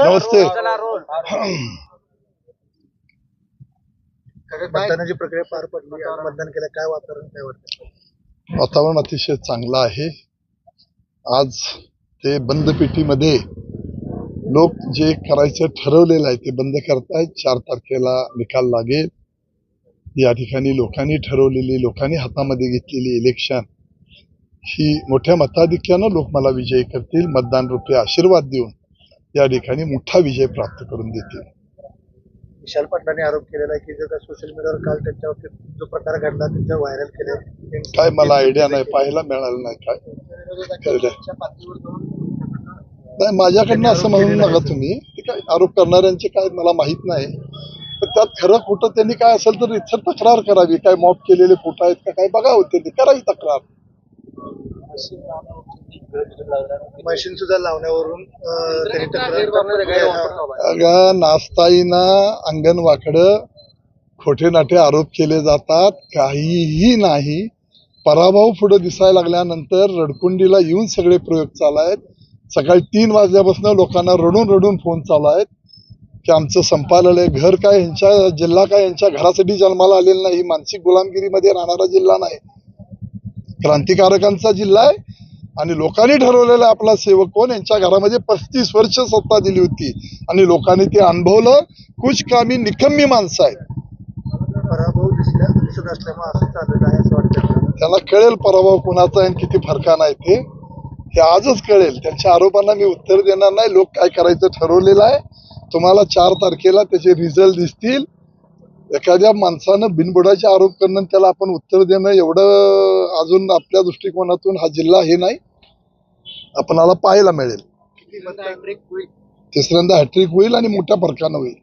नमस्ते. मतदानाची प्रक्रिया पार पडली. मतदान केलं काय वातावरण काय वाटतं? वातावरण अतिशय चांगलं आहे. आज ते बंद पेटीमध्ये लोक जे करायचं ठरवलेलं आहे ते बंद करतायत. चार तारखेला निकाल लागेल. या ठिकाणी लोकांनी ठरवलेली लोकांनी हातामध्ये घेतलेली इलेक्शन ही मोठ्या मताधिक्यानं लोक मला विजयी करतील. मतदान रूपी आशीर्वाद देऊन. या ठिकाणी मोठा विजय प्राप्त करून देतील विशाल पाटलांनी आरोप केलेला आहे की जर सोशल मीडियावर काल त्यांच्या बाबतीत जो प्रकार घडला त्यांच्या व्हायरल केले. काय मला आयडिया नाही पाहायला मिळालं नाही काय. नाही माझ्याकडनं असं म्हणू नका तुम्ही. ते काय आरोप करणाऱ्यांचे काय मला माहीत नाही. पण त्यात खरं खोटं त्यांनी काय असेल तर इथं तक्रार करावी. काय मॉप केलेले फोटो आहेत का काय बघावं त्यांनी करावी तक्रार. मशीन सुद्धा लावण्यावरून त्यांनी तक्रार अंगण वाकडं खोटे नाटे आरोप केले जातात. काहीही नाही. पराभव पुढे दिसायला लागल्यानंतर रडकुंडीला येऊन सगळे प्रयोग चालू आहेत. सकाळी तीन वाजल्यापासून लोकांना रडून रडून फोन चालू आहेत. की आमचं संपालेलं आहे घर काय यांच्या जिल्हा काय यांच्या घरासाठी जन्माला आलेला नाही. मानसिक गुलामगिरीमध्ये राहणारा जिल्हा नाही. क्रांतिकारकांचा जिल्हा आहे आणि लोकांनी ठरवलेला आपला सेवक कोण? यांच्या घरामध्ये पस्तीस वर्ष सत्ता दिली होती. आणि लोकांनी ते अनुभवलं कुछ कामी निकम्मी माणसं आहेत. त्यांना कळेल पराभव कुणाचा आहे आणि किती फरकानं आहे ते. हे आजच कळेल. त्यांच्या आरोपांना मी उत्तर देणार नाही. लोक काय करायचं ठरवलेलं आहे. तुम्हाला चार तारखेला त्याचे रिझल्ट दिसतील. एखाद्या माणसानं बिनबुडाचे आरोप करणं त्याला आपण उत्तर देणं एवढं अजून आपल्या दृष्टिकोनातून हा जिल्हा हे नाही. आपणाला पाहायला मिळेल. तिसऱ्यांदा हॅट्रिक होईल आणि मोठ्या फरकानं होईल.